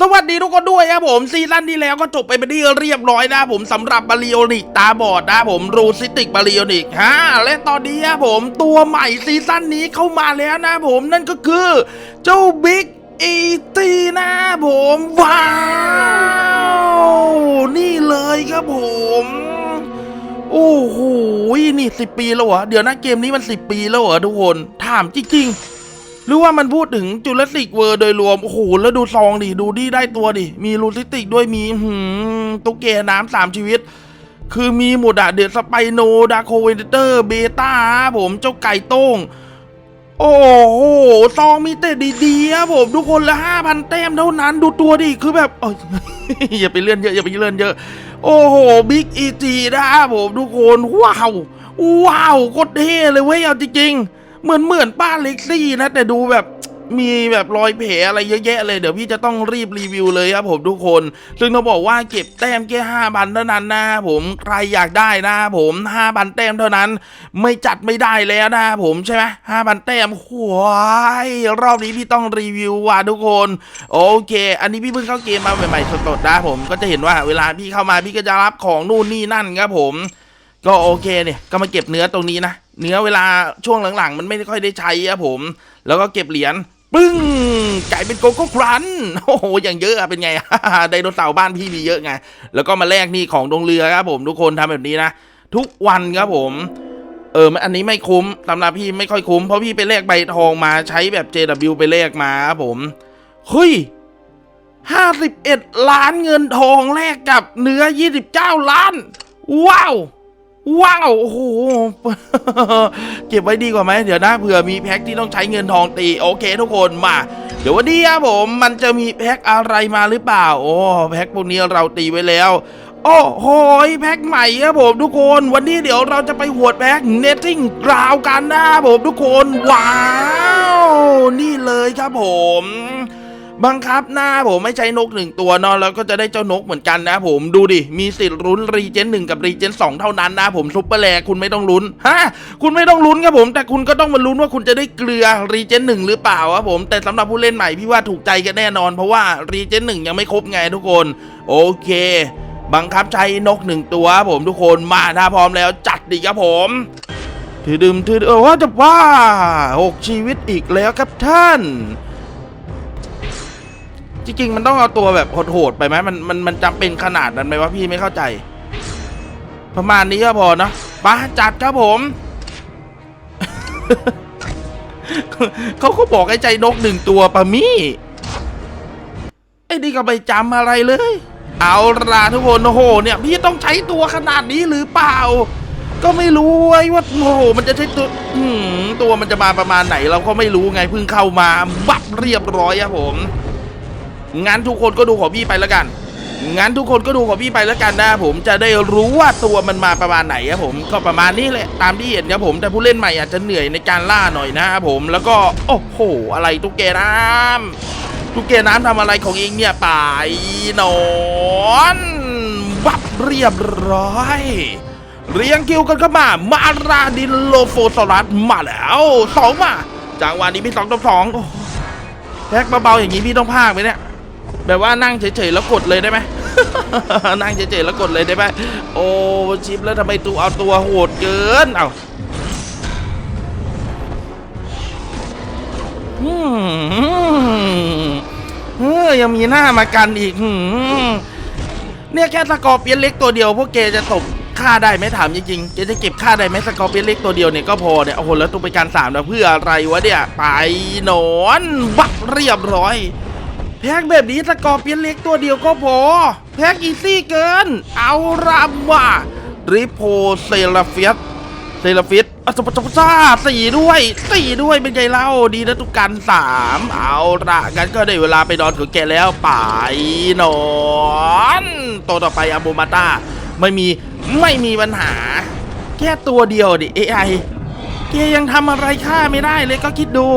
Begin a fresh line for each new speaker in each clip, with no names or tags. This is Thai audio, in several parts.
สวัสดีทุกคนด้วยครับผมซีซั่นที่แล้วก็จบไปเป็นที่เรียบร้อยนะผมสำหรับบาริโอนิกตาบอดนะผมรูซิติกบาริโอนิกฮะและตอนนี้ครับผมตัวใหม่ซีซั่นนี้เข้ามาแล้วนะผมนั่นก็คือเจ้าบิ๊กอีตีนะผมว้าว นี่เลยครับผมโอ้โหนี่สิปีแล้วเหรอเดี๋ยวนะเกมนี้มันสิปีแล้วเหรอทุกคนถามจริงๆ หรือว่ามันพูดถึงจุลศิกเวอร์โดยรวม โอ้โห แล้วดูซองดิ ดูดีได้ตัวดิ มีลูซิติกด้วยมีหืมตุ๊กแกน้ำสามชีวิต คือมีหมดอะเดอะสไปโนดาโคเวนเตอร์เบต้าผมเจ้าไก่โต้ง โอ้โห ซองมีแต่ดีๆครับผมทุกคนละห้าพันแต้มเท่านั้นดูตัวดิ คือแบบเอยอย่าไปเลื่อนเยอะอย่าไปเลื่อนเยอะ โอ้โหบิ๊กอีจีนะครับผมทุกคนว้าวว้าวโคตรเท่เลยเว้ยเอาจริงๆ เหมือนเหมือนป้าเล็กซี่นะ แต่ดูแบบมีแบบรอยแผลอะไรเยอะแยะเลย เดี๋ยวพี่จะต้องรีบรีวิวเลยครับผมทุกคน ซึ่งต้องบอกว่าเก็บแต้มแค่ห้าพันเท่านั้นนะผมใครอยากได้นะผมห้าพันแต้มเท่านั้น ไม่จัดไม่ได้แล้วนะผมใช่ไหมห้าพันแต้มหวยรอบนี้พี่ต้องรีวิวว่ะทุกคน โอเค อันนี้พี่เพิ่งเข้าเกมมาใหม่ๆสดๆนะผมก็จะเห็นว่าเวลาพี่เข้ามาพี่ก็จะรับของนู่นนี่นั่นครับผม ก็โอเคเนี่ยก็มาเก็บเนื้อตรงนี้นะ เนื้อเวลาช่วงหลังๆ มันไม่ค่อยได้ใช้ครับผม แล้วก็เก็บเหรียญปึ้งกลายเป็นโกโก้ครันโอ้โหอย่างเยอะอะเป็นไงไดโนเสาร์บ้านพี่มีเยอะไง แล้วก็มาแลกนี่ของดงเรือครับผมทุกคนทำแบบนี้นะ ทุกวันครับผม เอออันนี้ไม่คุ้มสำหรับพี่ไม่ค่อยคุ้มเพราะพี่ไปแลกใบทองมาใช้แบบ JW ไปแลกมาครับผมเฮ้ยห้าสิบเอ็ดล้านเงินทองแลกกับเนื้อยี่สิบเก้าล้าน ว้าว ว้าว โอ้โห เก็บไว้ดีกว่าไหม เดี๋ยวนะเผื่อมีแพ็คที่ต้องใช้เงินทองตี โอเคทุกคนมา เดี๋ยววันนี้ครับผม มันจะมีแพ็คอะไรมาหรือเปล่า โอ้ แพ็คพวกนี้เราตีไว้แล้ว โอ้โห แพ็คใหม่ครับผมทุกคน วันนี้เดี๋ยวเราจะไปหวดแพ็คเนตติ้งกราวกันนะครับผมทุกคน ว้าว นี่เลยครับผม บังคับหน้าผมไม่ใช้นกหนึ่งตัวเนอะแล้วก็จะได้เจ้านกเหมือนกันนะผมดูดิ มีสิทธิ์ลุ้นรีเจนหนึ่งกับรีเจนสองเท่านั้นนะผมซุปเปอร์แลคุณไม่ต้องลุ้นฮะคุณไม่ต้องลุ้นครับผม แต่คุณก็ต้องมาลุ้นว่าคุณจะได้เกลือรีเจนหนึ่งหรือเปล่าครับผม แต่สำหรับผู้เล่นใหม่พี่ว่าถูกใจกันแน่นอน เพราะว่ารีเจนหนึ่งยังไม่ครบไงทุกคน โอเคบังคับใช้นกหนึ่งตัวครับผมทุกคนมาถ้าพร้อมแล้วจัดดิครับผมถือดื่มถือเออว่าจะว่าหกชีวิตอีกแล้วครับท่าน จริงๆ มันต้องเอาตัวแบบโหดๆไปไหมมันมันมันจำเป็นขนาดนั้นไหมวะพี่ไม่เข้าใจ ประมาณนี้ก็พอเนะไปาจัดครับผม เขาก็บอกให้ใจนกหนึ่งตัวปะมี่ไอ้นี่ก็ไปจำอะไรเลย เอาล่ะทุกคนโอ้โหเนี่ย พี่ต้องใช้ตัวขนาดนี้หรือเปล่า ก็ไม่รู้ไอ้ว่าโอ้โหมันจะใช้ตัวตัวมันจะมาประมาณไหน เราก็ไม่รู้ไงเพิ่งเข้ามาบับเรียบร้อยครับผม งั้นทุกคนก็ดูของพี่ไปแล้วกัน งั้นทุกคนก็ดูของพี่ไปแล้วกันนะผมจะได้รู้ว่าตัวมันมาประมาณไหนครับผมก็ประมาณนี้แหละตามที่เห็นครับผมแต่ผู้เล่นใหม่อาจจะเหนื่อยในการล่าหน่อยนะครับผมแล้วก็โอ้โหอะไรตุ๊กแกน้ำตุ๊กแกน้ำทำอะไรของเองเนี่ยไปนอนวับเรียบร้อยเรียงคิวกันเข้ามา มาราดินโลโฟสลัดมาแล้วสองมาจังหวะนี้พี่สองต่อสองแพ็กเบาๆอย่างนี้พี่ต้องพากไหมเนี่ย แบบว่านั่งเฉยๆแล้วกดเลยได้ไหมนั่งเฉยๆแล้วกดเลยได้ไหมโอ้ชิปแล้วทำไมตูเอาตัวโหดเกินเอาอืมเฮ้ยยังมีหน้ามากันอีกเนี่ยแค่สกอร์เปียนเล็กตัวเดียวพวกเกจะตกค่าได้ไหมถามจริงๆเกจะเก็บค่าได้ไหมสกอร์เปียนเล็กตัวเดียวเนี่ยก็พอเนี่ยโอ้โหแล้วตัวไปการสามนะเพื่ออะไรวะเนี่ย ไปนอนบักเรียบร้อย แพ็กแบบนี้สกอร์เปียนเล็กตัวเดียวก็พอ แพ็กอีซี่เกิน เอาละว่าริโพเซลาฟิสเซลาฟิสอัศปจซ่าสี่ด้วยสี่ด้วยเป็นไงเล่าดีนะทุกการสามเอาละงั้นก็ได้เวลาไปนอนของแกแล้วไปนอนตัวต่อไปอาโบมาตาไม่มีไม่มีปัญหา แค่ตัวเดียวดิ AI แกยังทำอะไรค่าไม่ได้เลยก็คิดดู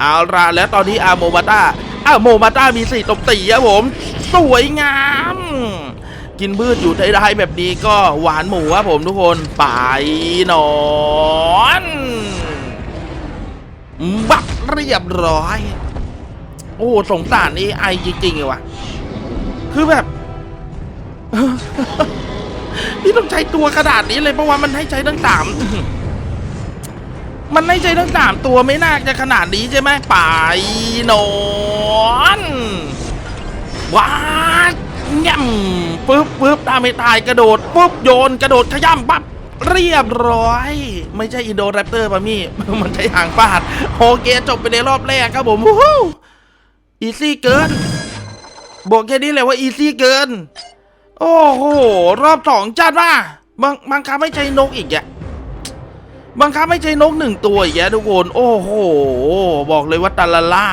เอาละแล้วตอนนี้อาโมมาตา อาโมมาต้ามีสี่ตบตีครับผม สวยงาม กินพืชอยู่ไท้ายๆแบบนี้ก็หวานหมูครับผมทุกคนไปนอนบักเรียบร้อย โอ้สงสาร AI จริงๆเลยว่ะ คือแบบพี่ต้องใช้ตัวขนาดนี้เลยเพราะว่ามันให้ใช้ทั้งสาม มันให้ใช้ทั้งสามตัวไม่น่าจะขนาดนี้ใช่ไหมไปนอนว้าดแง่มปึ๊บปึ๊บตามไม่ตายกระโดดปุ๊บโยนกระโดดขย้ำปั๊บเรียบร้อย ไม่ใช่อินโดแรปเตอร์ป่ะมี่ มันใช้หางฟาดโอเคจบไปในรอบแรกครับผมอีซี่เกินบอกแค่นี้เลยว่าอีซี่เกิน โอ้โห รอบสองจัดว่าบางบางครั้งไม่ใช่นกอีกอะ บางครั้งไม่ใช่นกหนึ่งตัวอีกอะทุกคนโอ้โห บอกเลยว่าตาลาล่า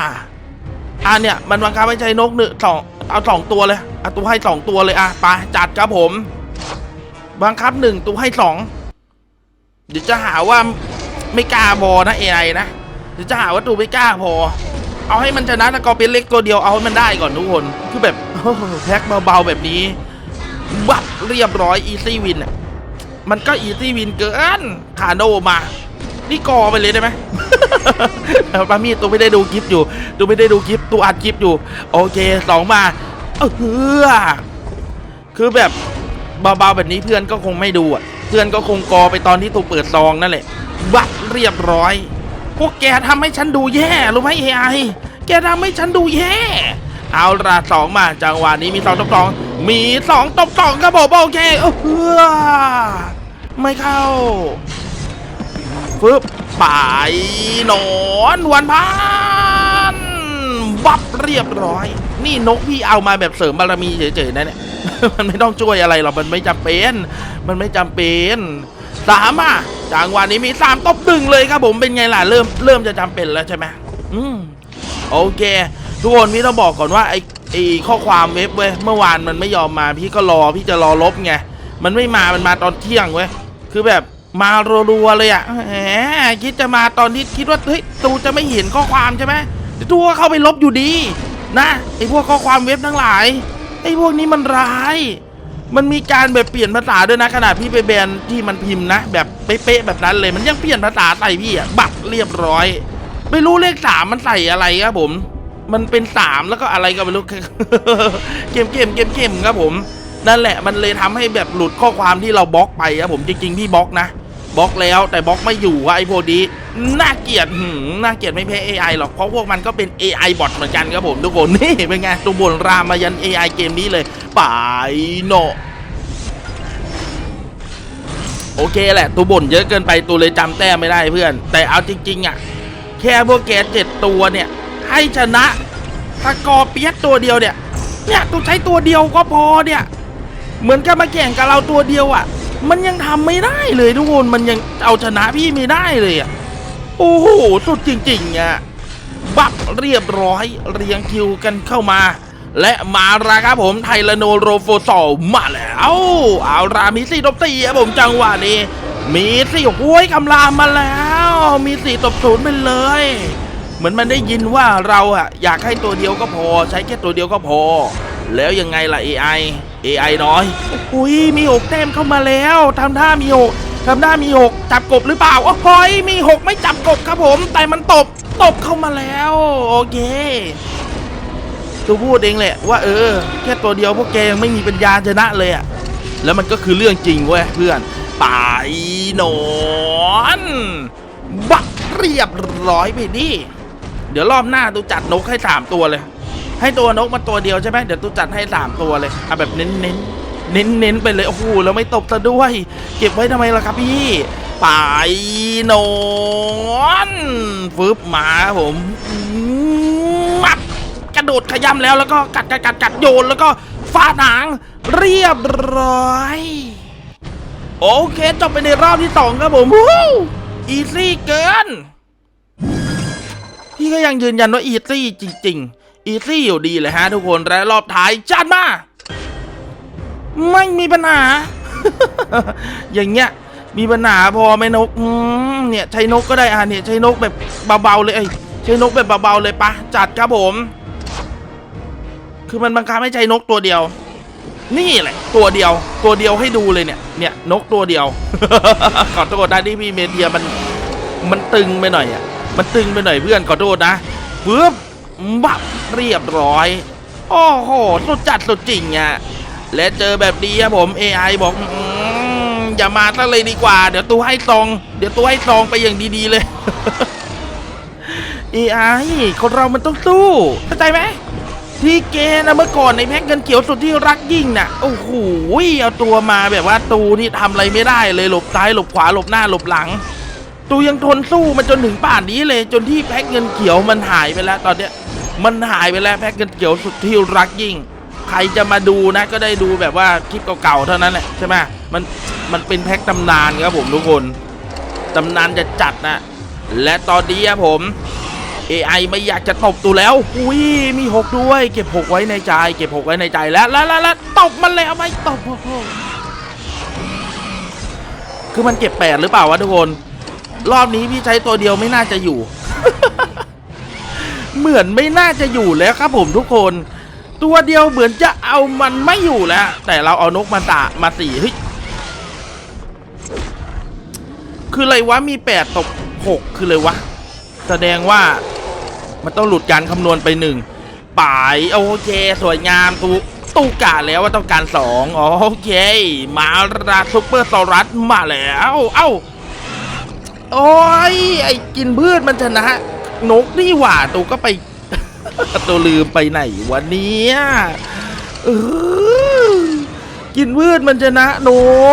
อะเนี่ยมันบางครั้งไม่ใช่นกหนึ่งสองเอาสองตัวเลยอะตัวให้สองตัวเลยอะไปจัดครับผมบางคับหนึ่งตัวให้สองเดี๋ยวจะหาว่าไม่กล้าพอนะเอไอนะเดี๋ยวจะหาว่าตูไม่กล้าพอ เอาให้มันชนะตะกอเป็นเล็กตัวเดียวเอาให้มันได้ก่อนทุกคน คือแบบแพ็คเบาๆแบบนี้บับเรียบร้อยอีซี่วินอะ มันก็อีซี่วินเกินคาโนมา นี่กอไปเลยได้ไหมปามีตัวไม่ได้ดูคลิปอยู่ตัวไม่ได้ดูคลิปตัวอัดคลิปอยู่ โอเคสองมาเออคือแบบเบาๆแบบนี้เพื่อนก็คงไม่ดูอะ เพื่อนก็คงกอไปตอนที่ตัวเปิดซองนั่นแหละบับเรียบร้อย พวกแกทำให้ฉันดูแย่รู้ไหมเอไอแกทำให้ฉันดูแย่ เอาละสองมาจังหวะนี้มีสองตบสองมีสองตบสองครับผมโอเคเออ ไม่เข้าฟึบไปหนอนวันพันบับเรียบร้อย นี่นกพี่เอามาแบบเสริมบารมีเฉยๆนะเนี่ย มันไม่ต้องช่วยอะไรหรอกมันไม่จำเป็น มันไม่จำเป็นสามอะจังหวะนี้มีสามตบหนึ่งเลยครับผมเป็นไงล่ะเริ่มเริ่มจะจำเป็นแล้วใช่ไหมอืมโอเคทุกคนพี่ต้องบอกก่อนว่าไอไอข้อความเว็บเว้ยเมื่อวานมันไม่ยอมมา พี่ก็รอพี่จะรอลบไงมันไม่มามันมาตอนเที่ยงเว้ย คือแบบมารัวๆเลยอะ่ะแหมคิดจะมาตอนที่คิดว่าเฮ้ยตูจะไม่เห็นข้อความใช่ไหมต่ตูก็เข้าไปลบอยู่ดี นะไอพวกข้อความเว็บทั้งหลายไอพวกนี้มันร้าย มันมีการแบบเปลี่ยนภาษาด้วยนะขนาดพี่ไปแบนที่มันพิมพ์นะ แบบเป๊ะๆแบบนั้นเลยมันยังเปลี่ยนภาษาใส่พี่อะบักเรียบร้อย ไม่รู้เลขสามมันใส่อะไรครับผม มันเป็นสามแล้วก็อะไรก็ไม่รู้เกมเกมเกมเกมครับผม นั่นแหละมันเลยทำให้แบบหลุดข้อความที่เราบล็อกไปครับผมจริงๆพี่บล็อกนะบล็อกแล้วแต่บล็อกไม่อยู่ว่าไอ้พวกนี้น่าเกลียดหืมน่าเกลียดไม่แพ้ AI หรอกเพราะพวกมันก็เป็น AI บอทเหมือนกันครับผมทุกคนนี่เป็นไงตัวบนรามายัน AI เกมนี้เลยไปโนโอเคแหละ ตัวบ่นเยอะเกินไปตัวเลยจำแต้มไม่ได้เพื่อน แต่เอาจริง ๆอะแค่พวกแกเจ็ดตัวเนี่ย ให้ชนะตะกอเปียกตัวเดียวเนี่ยเนี่ยตัวใช้ตัวเดียวก็พอเนี่ย เหมือนกับมาแข่งกับเราตัวเดียวอะ มันยังทำไม่ได้เลยทุกคนมันยังเอาชนะพี่ไม่ได้เลยอะโอ้โหสุดจริงๆอะบักเรียบร้อยเรียงคิวกันเข้ามา และมาแล้วครับผมไทลโนโรโฟซอลมาแล้วเอารามีสี่ตบสี่ครับผมจังหวะนี้ มีสี่โอ้ยคำรามมาแล้ว มีสี่ตบศูนย์ไปเลย เหมือนมันได้ยินว่าเราอะอยากให้ตัวเดียวก็พอ ใช้แค่ตัวเดียวก็พอ แล้วยังไงล่ะ AI AI น้อย อุ้ยมีหกแต้มเข้ามาแล้วทำท่ามีหกทำท่ามีหกจับกบหรือเปล่าโอ้ยมีหกไม่จับกบครับผม แต่มันตบตบเข้ามาแล้ว โอเคตัวพูดเองแหละว่าเออ แค่ตัวเดียวพวกแกยังไม่มีปัญญาชนะเลยอะแล้วมันก็คือเรื่องจริงเว้ยเพื่อนไปหนอนบักเรียบร้อยไปดิเดี๋ยวรอบหน้าตูจัดนกให้สามตัวเลย ให้ตัวนกมาตัวเดียวใช่ไหมเดี๋ยวตูจัดให้สามตัวเลยเอาแบบเน้นเน้นเน้นเน้นไปเลยโอ้โหแล้วไม่ตบซะด้วย เก็บไว้ทำไมล่ะครับพี่ไปนอนฟึบมาผมมับกระโดดขย้ำแล้วแล้วก็กัดกัดกัดกัดโยนแล้วก็ฟาดหางเรียบร้อยโอเคจบไปในรอบที่สองครับผมอีซี่เกิน พี่ก็ยังยืนยันว่าอีซี่จริง ๆ อีซี่อยู่ดีเลยฮะทุกคนและรอบท้ายจัดมา ไม่มีปัญหา อย่างเงี้ย มีปัญหาพอไหมนกเนี่ยใช้นกก็ได้อะเนี่ยใช้นกแบบเบาๆเลยเอ้ยใช้นกแบบเบาๆเลยปะจัดครับผม คือมันบังคับให้ใช้นกตัวเดียว นี่แหละ ตัวเดียว ตัวเดียวให้ดูเลยเนี่ย เนี่ยนกตัวเดียวขอโทษนะที่พี่เมเดียมัน มันตึงไปหน่อยอะมันตึงไปหน่อยเพื่อนขอโทษนะปึ๊บ บับเรียบร้อย โอ้โห สุดจัดสุดจริงอะและเจอแบบนี้ครับผม AI บอกอมอย่ามาซะเลยดีกว่า เดี๋ยวตูให้ซอง เดี๋ยวตูให้ซองไปอย่างดีๆเลย AI คนเรามันต้องสู้เข้าใจไหมที่เกนะเมื่อก่อนในแพ็กเงินเขียวสุดที่รักยิ่งน่ะโอ้โหเอาตัวมาแบบว่าตูนี่ทำอะไรไม่ได้เลยหลบซ้ายหลบขวาหลบหน้าหลบหลัง ตูยังทนสู้มันจนถึงป่านนี้เลย จนที่แพ็กเงินเขียวมันหายไปแล้วตอนเนี้ย มันหายไปแล้วแพ็กเงินเขียวสุดที่รักยิ่ง ใครจะมาดูนะก็ได้ดูแบบว่าคลิปเก่าๆเท่านั้นแหละใช่ไหมมันมันเป็นแพ็กตำนานครับผมทุกคนตำนานจะจัดนะ และตอนนี้ครับผม AI ไม่อยากจะตบตูแล้ว อุ้ย มีหกด้วย เก็บหกไว้ในใจ เก็บหกไว้ในใจแล้ว แล้วแล้วตบมันแล้วไม่ตบโอ้โหคือมันเก็บแปดหรือเปล่าวะทุกคน รอบนี้พี่ใช้ตัวเดียวไม่น่าจะอยู่ เหมือนไม่น่าจะอยู่แล้วครับผมทุกคน ตัวเดียวเหมือนจะเอามันไม่อยู่แล้ว แต่เราเอานกมาตะมาสี่เฮ้ยคืออะไรวะมีแปดตกหกคืออะไรวะ แสดงว่ามันต้องหลุดการคำนวณไปหนึ่งป่ายโอเค สวยงามตูตูกะแล้วว่าต้องการสองโอเค มาราซุปเปอร์ซอรัสมาแล้ว เอ้า โอ้ย ไอ้กินพืชมันชนะ นกนี่หว่าตูก็ไปตัวลืมไปไหนวันนี้เออกินพืชมันชนะน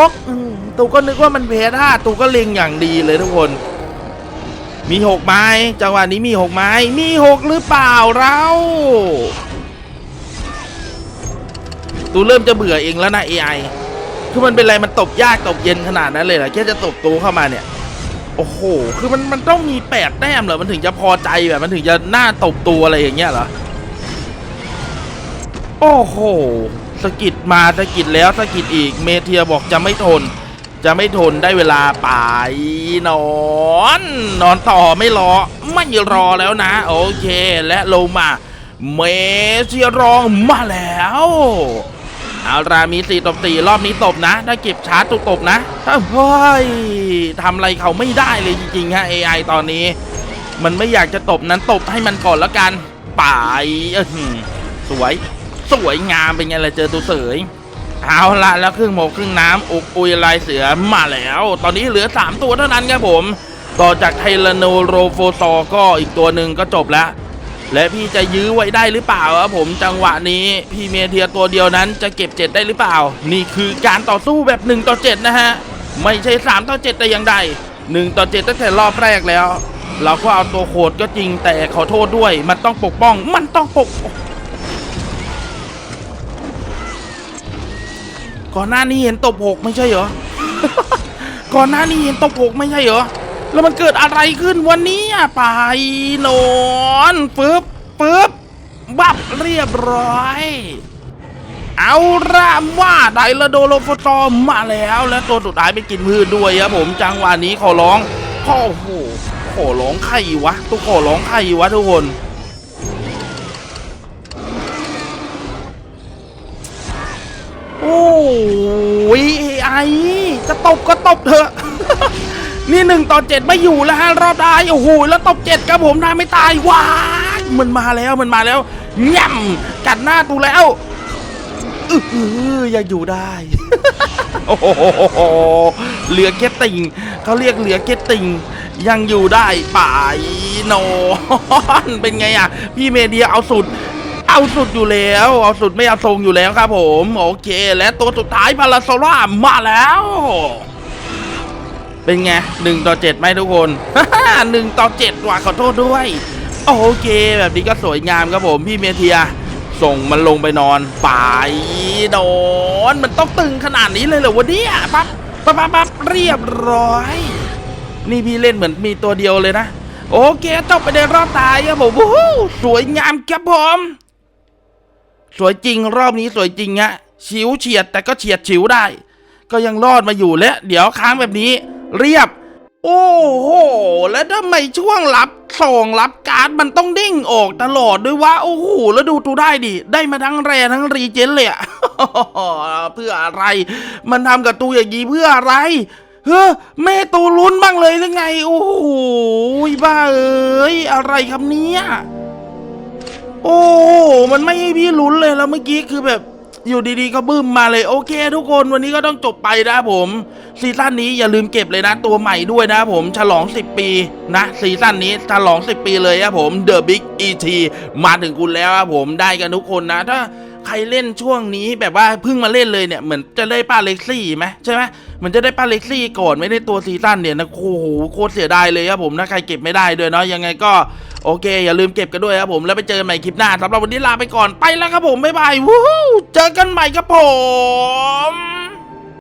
กอืมตูก็นึกว่ามันแพ้ท่าตูก็เล็งอย่างดีเลยทุกคน มีหกไม้จังหวะนี้มีหกไม้ มีหกหรือเปล่าเราตูเริ่มจะเบื่อเองแล้วนะ AI คือมันเป็นอะไรมันตบยากตบเย็นขนาดนั้นเลยเหรอแค่จะตบตูเข้ามาเนี่ย โอ้โห คือมันมันต้องมีแปดแต้มเหรอ มันถึงจะพอใจแบบมันถึงจะหน้าตบตัวอะไรอย่างเงี้ยเหรอ โอ้โห สกิดมาสกิดแล้วสกิดอีก เมเทียบอกจะไม่ทน จะไม่ทนได้เวลาไปนอน นอนต่อไม่รอ ไม่รอแล้วนะ โอเค และลงมา เมเทียรองมาแล้ว เอารามีสี่ตบตีรอบนี้ตบนะถ้าเก็บชาร์จตุกตบนะถ้าเฮ้ยทำอะไรเขาไม่ได้เลยจริงๆฮะ AI ตอนนี้ มันไม่อยากจะตบนั้นตบให้มันก่อนแล้วกันป่ายสวย สวยงามเป็นไงล่ะเจอตัวเสยเอาละแล้วครึ่งหมกครึ่งน้ำอุกอุยลายเสือมาแล้ว ตอนนี้เหลือ 3 ตัวเท่านั้นครับผม ต่อจากไทลโนโรโฟซอก็อีกตัวหนึ่งก็จบแล้ว และพี่จะยื้อไว้ได้หรือเปล่าครับผมจังหวะนี้พี่เมเทียตัวเดียวนั้นจะเก็บ7ได้หรือเปล่า นี่คือการต่อสู้แบบ1ต่อ7นะฮะไม่ใช่3ต่อ7แต่อย่างใด1ต่อ7ตั้งแต่รอบแรกแล้ว เราก็เอาตัวโคดก็จริงแต่ขอโทษด้วย มันต้องปกป้อง มันต้องปกก่อนหน้านี้เห็นตบหกไม่ใช่เหรอก่อนหน้านี้เห็นตบหกไม่ใช่เหรอ แล้วมันเกิดอะไรขึ้นวันนี้ไปนอนปึ๊บปึ๊บบับเรียบร้อย เอาละว่าไดละโดโลฟตอมมาแล้ว และตัวสุดท้ายไปกินพืชด้วยครับผมจังหวะนี้ขอร้องขอโอ้โหขอร้องใครวะตัวขอร้องใครวะทุกคนโอ้ยไอจะตบก็ตบเถอะ นี่หนึ่งต่อเจ็ดไม่อยู่แล้วฮะรอบได้โอ้โหแล้วตบเจ็ดครับผมถ้าไม่ตายว้ายมันมาแล้วมันมาแล้วย่ำกัดหน้าตูแล้วอืออยังอยู่ได้โอ้โหเหลือเกตติงเขาเรียกเหลือเกตติงยังอยู่ได้ป่ายนอนเป็นไงอะ พี่เมเดียเอาสุด เอาสุดอยู่แล้ว เอาสุดไม่เอาทรงอยู่แล้วครับผม โอเค และตัวสุดท้ายพาราโซล่ามาแล้ว เป็นไงหนึ่งต่อเจ็ดไหมทุกคนหนึ่งต่อเจ็ดว่ะขอโทษด้วย โอเค แบบนี้ก็สวยงามครับผมพี่เมเทีย ส่งมันลงไปนอนไปนอนมันต้องตึงขนาดนี้เลยเหรอวะเนี่ยปั๊บปั๊บปั๊บปั๊บเรียบร้อย นี่พี่เล่นเหมือนมีตัวเดียวเลยนะ โอเคจบไปในรอบตายครับผมวู้สวยงามครับผมสวยจริงรอบนี้สวยจริงฮะฉิวเฉียดแต่ก็เฉียดฉิวได้ ก็ยังรอดมาอยู่และ เดี๋ยวค้างแบบนี้ เรียบ โอ้โห แล้วทำไมช่วงรับส่งรับการ์ดมันต้องเด้งออกตลอดด้วยวะ โอ้โห แล้วดูตูได้ดิ ได้มาทั้งแรทั้งรีเจนเลยอะเพื่ออะไร มันทำกับตูอย่างนี้เพื่ออะไรเฮ้อแม่ตูลุ้นบ้างเลยหรือไง โอ้โหบ้าเอ้ยอะไรครับเนี่ย โอ้โหมันไม่ให้พี่ลุ้นเลยแล้วเมื่อกี้คือแบบ อยู่ดีๆก็บึ้มมาเลยโอเค ทุกคนวันนี้ก็ต้องจบไปนะผมซีซั่นนี้อย่าลืมเก็บเลยนะตัวใหม่ด้วยนะผมฉลอง 10 ปีนะซีซั่นนี้ฉลอง 10 ปีเลยครับผม The Big ET มาถึงคุณแล้วครับผมได้กันทุกคนนะถ้า ใครเล่นช่วงนี้แบบว่าเพิ่งมาเล่นเลยเนี่ยเหมือนจะได้ป้าเล็กซี่ไหมใช่ไหมเหมือนจะได้ป้าเล็กซี่ก่อนไม่ได้ตัวซีซั่นเนี่ยนะโอ้โหโคตรเสียดายเลยครับผมถ้าใครเก็บไม่ได้ด้วยเนาะยังไงก็โอเค อย่าลืมเก็บกันด้วยครับผมแล้วไปเจอกันใหม่คลิปหน้าสำหรับวันนี้ลาไปก่อนไปแล้วครับผมบ๊ายบายวู้เจอกันใหม่ครับผม